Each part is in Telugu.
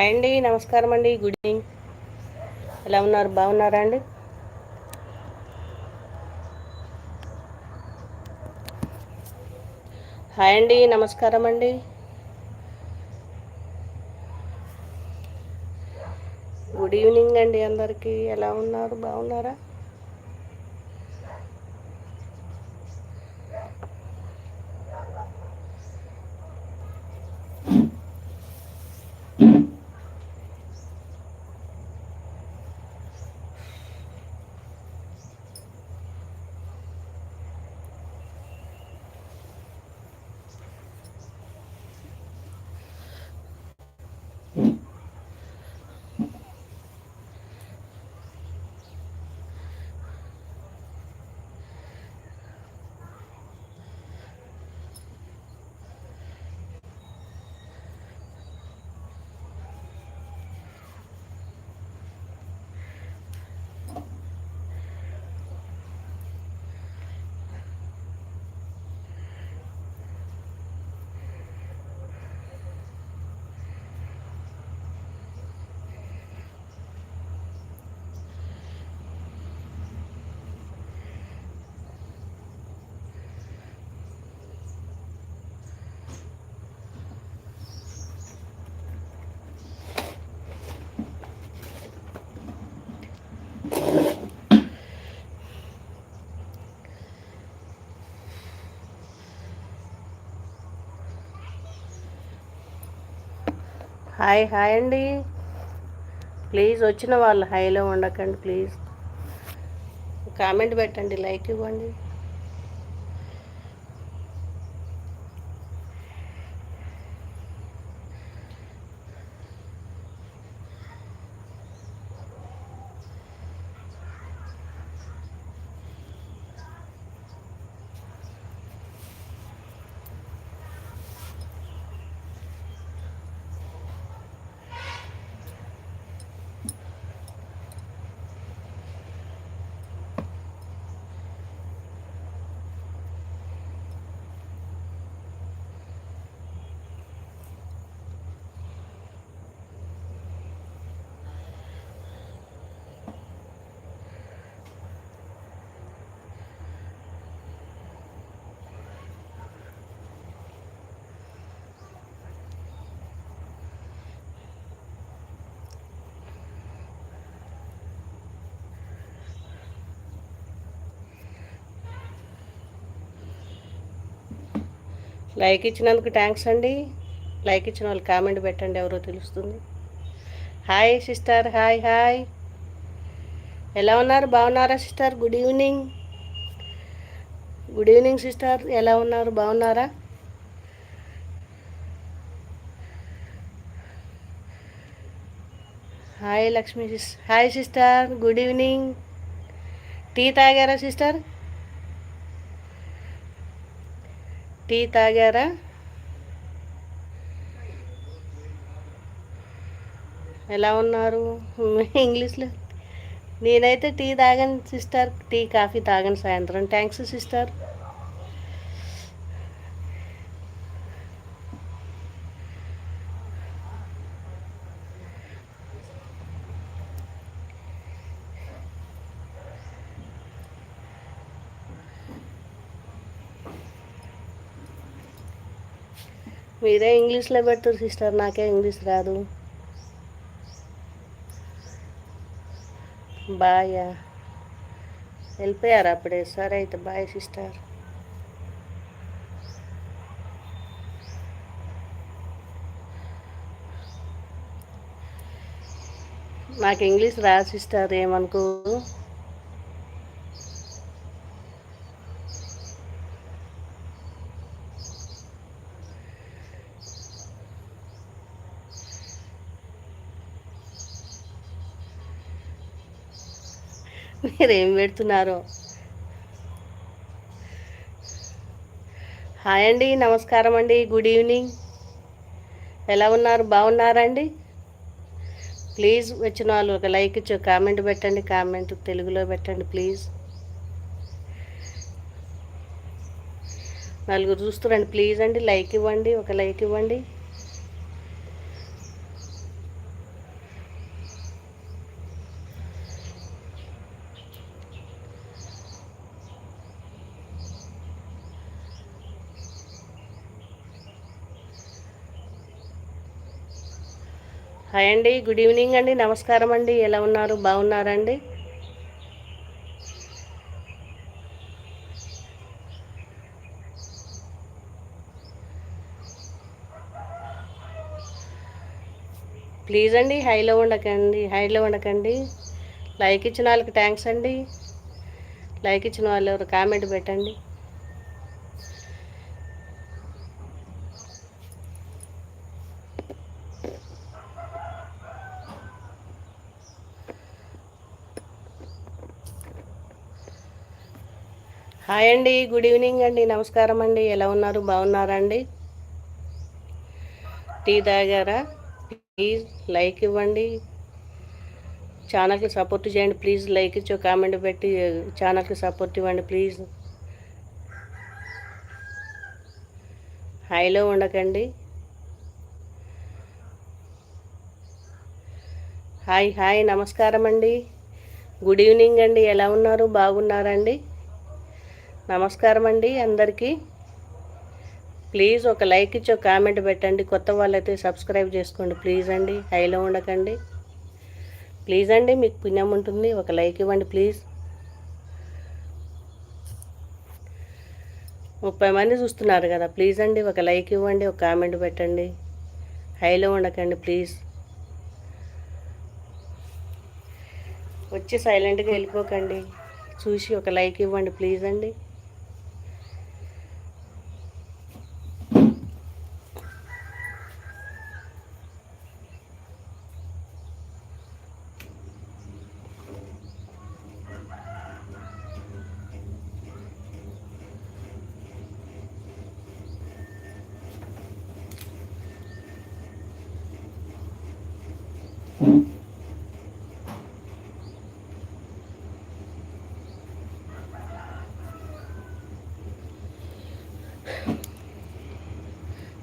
హాయ్ అండి నమస్కారం అండి గుడ్ ఈవినింగ్. ఎలా ఉన్నారు? బాగున్నారా అండి? హాయ్ అండి నమస్కారం అండి. గుడ్ ఈవినింగ్ అండి అందరికీ. ఎలా ఉన్నారు? బాగున్నారా? హాయ్ హాయ్ అండి. ప్లీజ్ వచ్చిన వాళ్ళు హాయ్లో ఉండకండి ప్లీజ్. కామెంట్ పెట్టండి లైక్ ఇవ్వండి. లైక్ ఇచ్చినందుకు థ్యాంక్స్ అండి. లైక్ ఇచ్చిన వాళ్ళు కామెంట్ పెట్టండి ఎవరో తెలుస్తుంది. Hi sister hi hi. ఎలా ఉన్నారు? బాగున్నారా sister? Good evening. Good evening sister. ఎలా ఉన్నారు? బాగున్నారా? Hi Lakshmi sis hi sister. Good evening. Tea తాగారా సిస్టర్? టీ తాగారా? ఎలా ఉన్నారు? ఇంగ్లీష్లో? నేనైతే టీ తాగను సిస్టర్. టీ కాఫీ తాగను సాయంత్రం. Thanks sister. మీరే ఇంగ్లీష్లో పెడతారు సిస్టర్. నాకే ఇంగ్లీష్ రాదు. బాయ్ వెళ్ళిపోయారు అప్పుడే? సరే అయితే బాయ్ సిస్టర్. నాకు ఇంగ్లీష్ రాదు సిస్టర్. ఏమనుకో? మీరేం పెడుతున్నారో. హాయ్ అండి నమస్కారం అండి గుడ్ ఈవినింగ్. ఎలా ఉన్నారు? బాగున్నారండి ప్లీజ్ వచ్చిన వాళ్ళు ఒక లైక్ ఇచ్చి కామెంట్ పెట్టండి. కామెంట్ తెలుగులో పెట్టండి ప్లీజ్. నలుగురు చూస్తురండి. ప్లీజ్ అండి లైక్ ఇవ్వండి ఒక లైక్ ఇవ్వండి. హాయ్ అండి గుడ్ ఈవినింగ్ అండి. నమస్కారం అండి. ఎలా ఉన్నారు? బాగున్నారండి? ప్లీజ్ అండి హైలో ఉండకండి హైలో ఉండకండి. లైక్ ఇచ్చిన వాళ్ళకి థ్యాంక్స్ అండి. లైక్ ఇచ్చిన వాళ్ళు ఎవరు కామెంట్ పెట్టండి. హాయ్ అండి గుడ్ ఈవినింగ్ అండి నమస్కారం అండి ఎలా ఉన్నారు బాగున్నారా అండి? టీ తాగారా? ప్లీజ్ లైక్ ఇవ్వండి. ఛానల్కి సపోర్ట్ చేయండి ప్లీజ్ లైక్ ఇచ్చి కామెంట్ పెట్టి ఛానల్కి సపోర్ట్ ఇవ్వండి ప్లీజ్. హైలో ఉండకండి. హాయ్ హాయ్ నమస్కారం అండి. గుడ్ ఈవినింగ్ అండి ఎలా ఉన్నారు బాగున్నారండి నమస్కారం అండి అందరికీ. ప్లీజ్ ఒక లైక్ ఇచ్చి ఒక కామెంట్ పెట్టండి. కొత్త వాళ్ళైతే సబ్స్క్రైబ్ చేసుకోండి ప్లీజ్ అండి. హైలో ఉండకండి. ప్లీజ్ అండి మీకు పుణ్యం ఉంటుంది. ఒక లైక్ ఇవ్వండి ప్లీజ్. ముప్పై మంది చూస్తున్నారు కదా ప్లీజ్ అండి ఒక లైక్ ఇవ్వండి ఒక కామెంట్ పెట్టండి. హైలో ఉండకండి ప్లీజ్. వచ్చి సైలెంట్గా వెళ్ళిపోకండి. చూసి ఒక లైక్ ఇవ్వండి ప్లీజ్ అండి.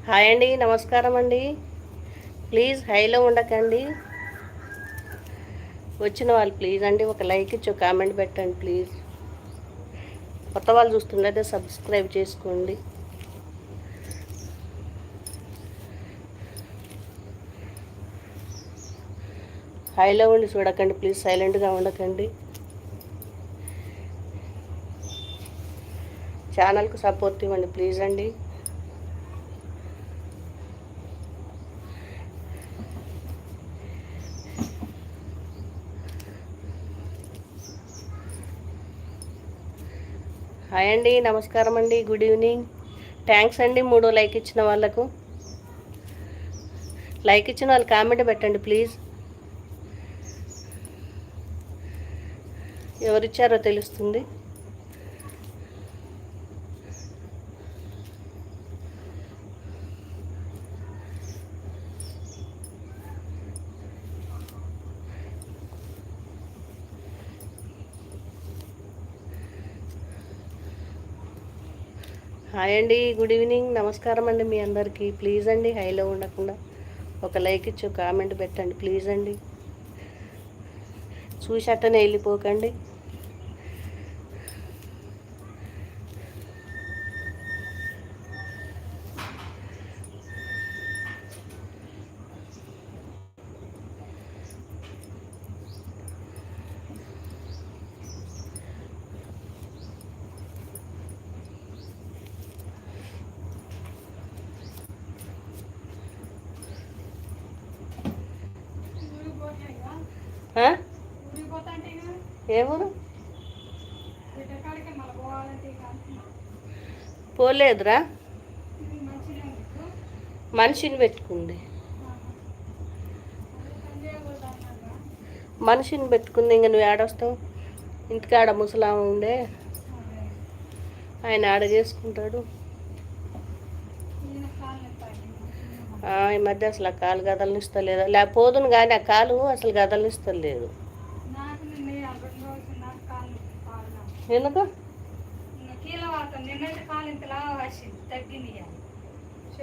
హాయ్ అండి నమస్కారం అండి. ప్లీజ్ హైలో ఉండకండి. వచ్చిన వాళ్ళు ప్లీజ్ అండి ఒక లైక్ ఇచ్చి ఒక కామెంట్ పెట్టండి ప్లీజ్. కొత్త వాళ్ళు చూస్తుండే సబ్స్క్రైబ్ చేసుకోండి. హైలో ఉండి చూడకండి ప్లీజ్ సైలెంట్గా ఉండకండి. ఛానల్కు సపోర్ట్ ఇవ్వండి ప్లీజ్ అండి. హాయ్ అండి నమస్కారం అండి గుడ్ ఈవినింగ్. థ్యాంక్స్ అండి మూడో లైక్ ఇచ్చిన వాళ్ళకు. లైక్ ఇచ్చిన వాళ్ళు కామెంట్ పెట్టండి ప్లీజ్. ఎవరిచ్చారో తెలుస్తుంది. హాయ్ అండి గుడ్ ఈవినింగ్. నమస్కారం అండి మీ అందరికీ. ప్లీజ్ అండి హైలో ఉండకుండా ఒక లైక్ ఇచ్చి ఒక కామెంట్ పెట్టండి. ప్లీజ్ అండి. చూసి అట్టనే వెళ్ళిపోకండి. ఏ ఊరు? పోలేదురా. మనిషిని పెట్టుకుంది. మనిషిని పెట్టుకుంది ఇంక నువ్వు ఆడొస్తావు ఇంటికాడ ముసలామ ఉండే. ఆయన ఆడ చేసుకుంటాడు. ఈ మధ్య అసలు ఆ కాలు గదలనిస్తలేదు. లేకపోదును కానీ ఆ కాలు అసలు గదలనిస్తలేదు. ఎందుకు?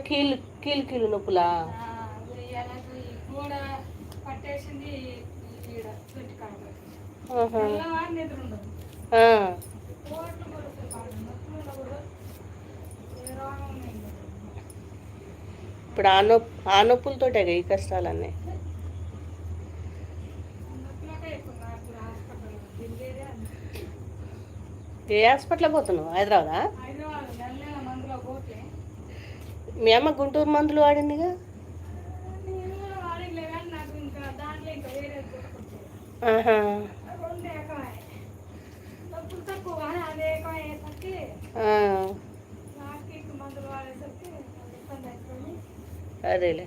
కీలు కీలు కీలు నొప్పులా? ఇప్పుడు ఆ నొప్పి ఆ నొప్పులతోటే ఈ కష్టాలన్నీ. ఏ హాస్పిటల్ పోతున్నావు? హైదరాబాదా? మీ అమ్మ గుంటూరు మందులు వాడిందిగా? అదేలే.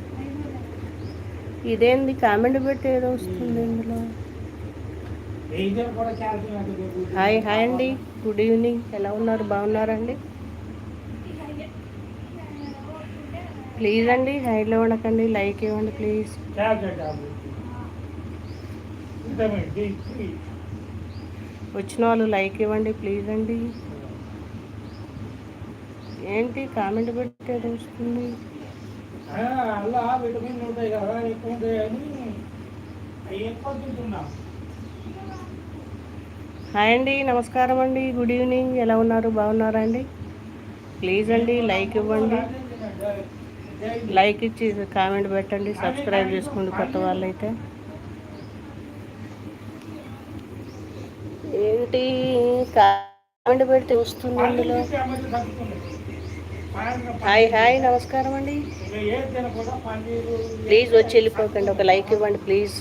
ఇదేంది? కామెంట్ పెట్టి ఏదో వస్తుంది ఇందులో. హాయ్ హాయ్ అండి. గుడ్ ఈవినింగ్ ఎలా ఉన్నారు? బాగున్నారండి? ప్లీజ్ అండి హైలో ఉండకండి లైక్ ఇవ్వండి ప్లీజ్ వచ్చిన వాళ్ళు లైక్ ఇవ్వండి ప్లీజ్ అండి. ఏంటి? కామెంట్ పెట్టి ఏదో వస్తుంది. అలా విటమిన్ ఉంటాయి కదా ఎక్కువ ఉంటాయి అని అవి ఎక్కువ తింటున్నాం. హాయ్ అండి నమస్కారం అండి గుడ్ ఈవినింగ్. ఎలా ఉన్నారు? బాగున్నారా అండి? ప్లీజ్ అండి లైక్ ఇవ్వండి. లైక్ ఇచ్చి కామెంట్ పెట్టండి సబ్స్క్రైబ్ చేసుకోండి కొత్త వాళ్ళైతే. ఏంటి? కామెంట్ పెడితే వస్తుంది ఇందులో హాయ్ హాయ్ నమస్కారం అండి. ప్లీజ్ వచ్చి వెళ్ళిపోకండి ఒక లైక్ ఇవ్వండి ప్లీజ్.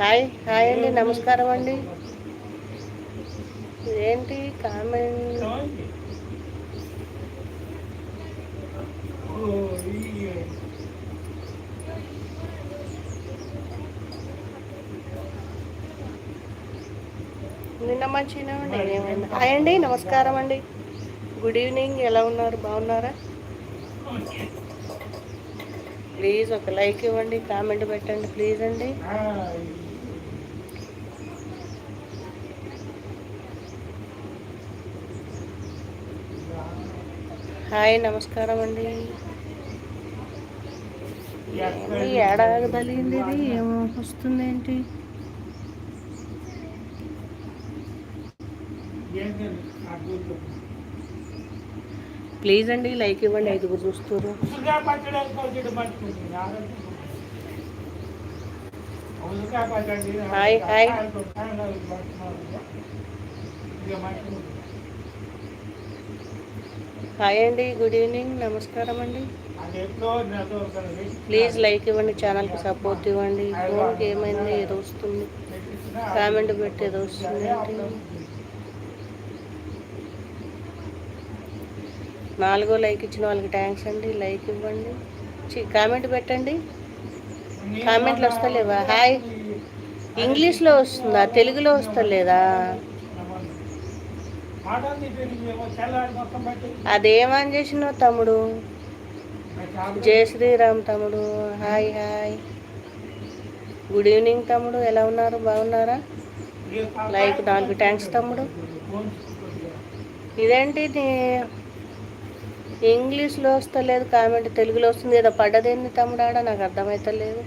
హాయ్ హాయ్ అండి నమస్కారం అండి. ఏంటి కామెంట్? ఈ నిన్న మంచిగానే ఉండి ఏమైంది హాయ్ అండి నమస్కారం అండి. గుడ్ ఈవినింగ్ ఎలా ఉన్నారు? బాగున్నారా? ప్లీజ్ ఒక లైక్ ఇవ్వండి కామెంట్ పెట్టండి ప్లీజ్ అండి. హాయ్ నమస్కారం అండి. ఏడాది తగిలింది ఇది? ఏమో వస్తుంది ఏంటి ఏం తెలియదు. నాకు గుర్తు. ప్లీజ్ అండి లైక్ ఇవ్వండి ఐదుగురు చూస్తారు హాయ్, హాయ్. హాయ్ అండి గుడ్ ఈవినింగ్ నమస్కారం అండి. ప్లీజ్ లైక్ ఇవ్వండి ఛానల్కి సపోర్ట్ ఇవ్వండి. ఫోన్కి ఏమైంది ఏదో వస్తుంది. కామెంట్ పెట్టి ఏదో వస్తుంది నాలుగో లైక్ ఇచ్చిన వాళ్ళకి థ్యాంక్స్ అండి. లైక్ ఇవ్వండి. చి- కామెంట్ పెట్టండి. కామెంట్లు వస్తలేవా? హాయ్ ఇంగ్లీష్లో వస్తుందా? తెలుగులో వస్తలేదా? అదేమని చేసినావు తమ్ముడు? జయ శ్రీరామ్ తమ్ముడు. హాయ్ హాయ్ గుడ్ ఈవినింగ్ తమ్ముడు. ఎలా ఉన్నారు? బాగున్నారా? లైక్ నాలుగు థ్యాంక్స్ తమ్ముడు. ఇదేంటి నీ- ఇంగ్లీష్లో వస్తలేదు కామెంట్ తెలుగులో వస్తుంది. ఏదో పడ్డదేంది తమ్ముడు నాకు అర్థమవుతలేదు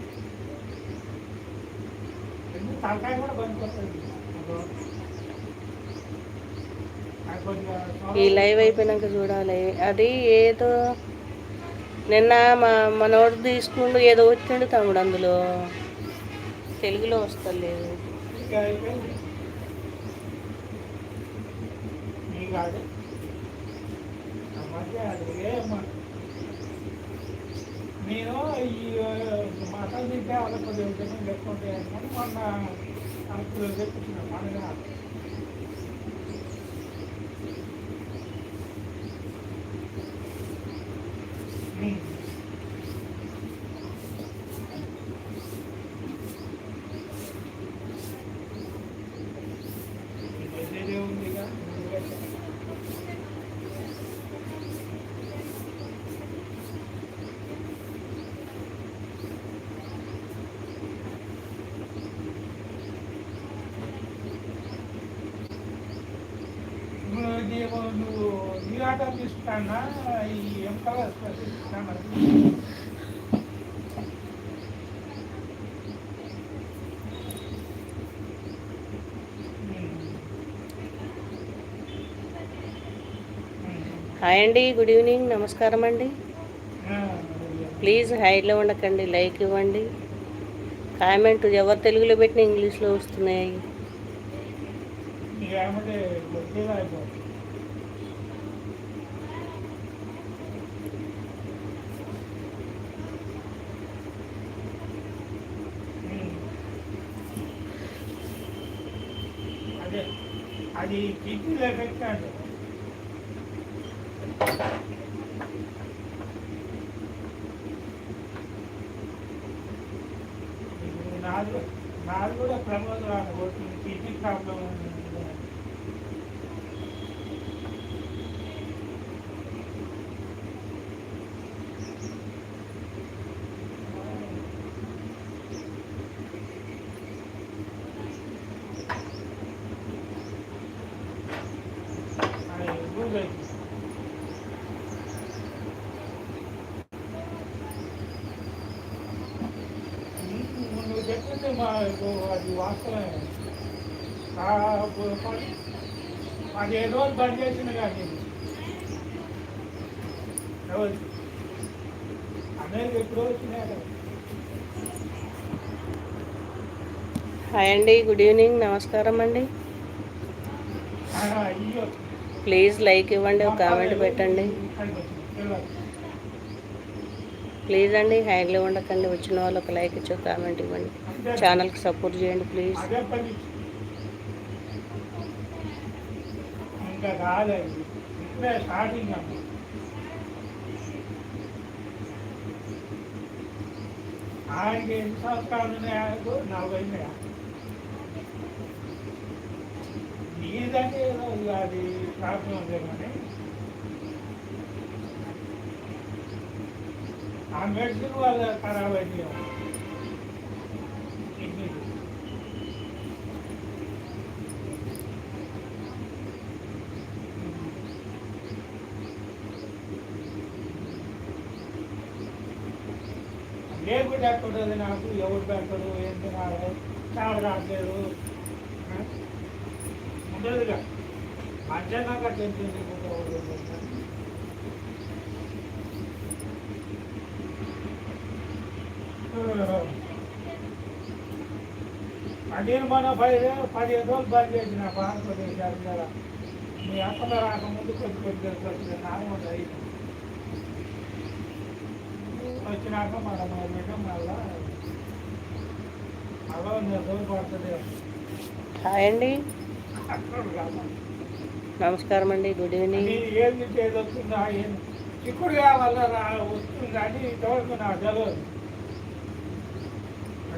ఈ లైవ్ అయిపోయినాక చూడాలి. అది ఏదో నిన్న మా మనోడు తీసుకుంటూ ఏదో వచ్చిండు తమ్ముడు అందులో. తెలుగులో వస్తలేదు. నేను ఈ మసాలా తింటే వాళ్ళకి కొద్దిగా లేకుంటే మొన్న అనుకూలంగా తెప్పించిన నీవు నువ్వు ఆట తీసుకున్నా ఈ హాయ్ అండి గుడ్ ఈవినింగ్ నమస్కారం అండి. ప్లీజ్ హైలో ఉండకండి లైక్ ఇవ్వండి. కామెంట్ ఎవరు తెలుగులో పెట్టిన ఇంగ్లీష్లో వస్తున్నాయి. అది కిడ్నీలో ఎఫెక్ట్ అంటే? ఇప్పుడు నాది నాది కూడా ప్రమోదం అనుకుంటుంది కిడ్నీ ప్రాబ్లం ఉంది అది లూజ్ అవుతుంది నువ్వు చెప్పింది మా అది వాస్తవమే పదిహేను రోజులు బంద్ చేసింది కానీ అమెరికా ఎప్పుడు వచ్చినాయి కదా హాయ్ అండి గుడ్ ఈవినింగ్ నమస్కారం అండి. ప్లీజ్ లైక్ ఇవ్వండి ఒక కామెంట్ పెట్టండి. ప్లీజ్ అండి హ్యాండ్లో ఉండకండి వచ్చిన వాళ్ళు ఒక లైక్ ఇచ్చి కామెంట్ ఇవ్వండి. ఛానల్కి సపోర్ట్ చేయండి ప్లీజ్. ఆయనకి ఎన్ని సంవత్సరాలు ఉన్నాయి నలభై ఉన్నాయా? నీదంటే ఏదో అది ప్రాబ్లం ఉంది కానీ ఆ మెడిసిన్ వల్ల ఖరాబ్ అయింది కిడ్నీ లేకుంటే నాకు ఎవరు పెట్టరు ఏం తినాలి చాడ రాట్లేదు. ఉండదుగా. మధ్యాహ్నంగా టెన్షన్ లేకుండా ఎవరు పెట్టరు. నేను మన పది పదిహేను రోజులు బంద్ చేసిన ఆంధ్రప్రదేశ్ కదా మీ అక్కడ రాకముందు కొద్ది కొద్దిగా వచ్చిన నార్మల్ అయింది వచ్చినాక మళ్ళీ మొదలుపెట్టాం మళ్ళా మళ్ళా రోజులు పడుతుంది. హాయ్ అండి. నమస్కారం అండి గుడ్ ఈవినింగ్. ఏం వస్తుందా ఏం చిక్కుడుగా వల్ల రా వస్తుంది ఇంతవరకు నాకు తెలియదు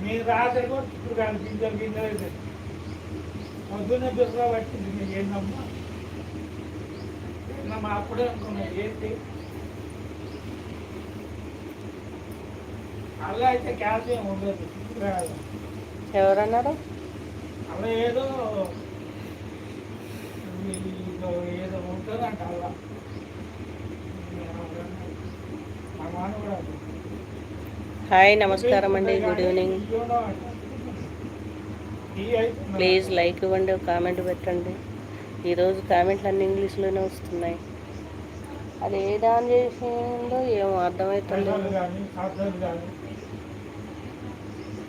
నేను రాత్రి కూడా చిక్కుడుగా గింజలు గింజలు అయితే. పొద్దున్న బిర్ర పట్టింది నేను ఏందమ్మా ఏందమ్మా అప్పుడే అనుకున్నాను ఏంటి? అలా అయితే క్యాల్సియం ఉండదు ఎవరన్నారు? అలా ఏదో ఏదో ఉంటుందంట అలా. కూడా. హాయ్ నమస్కారం అండి గుడ్ ఈవినింగ్ ప్లీజ్ లైక్ ఇవ్వండి కామెంట్ పెట్టండి. ఈరోజు కామెంట్లు అన్ని ఇంగ్లీష్లోనే వస్తున్నాయి. అది ఏ దాని చేసిందో ఏమో అర్థమవుతుంది పెద్దలు కానీ సాధ్యాలు కానీ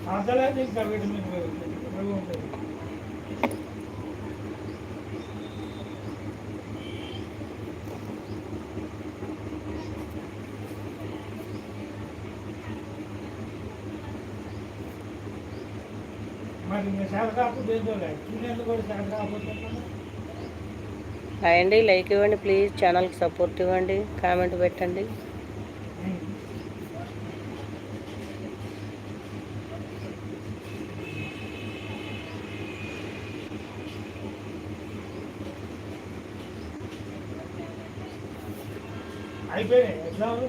సాధ్యాలైతే ఇంకా విటమిన్ పెరుగు ఉంటుంది మరి ఇంకా శాఖ కాకపోతే ఏంటో లేదు చూడేందుకు కూడా శాఖ కాకపోతే ఎట్లా? హాయ్ అండి లైక్ ఇవ్వండి ప్లీజ్ ఛానల్కి సపోర్ట్ ఇవ్వండి కామెంట్ పెట్టండి. అయిపోయినాయి. ఎగ్జామ్లు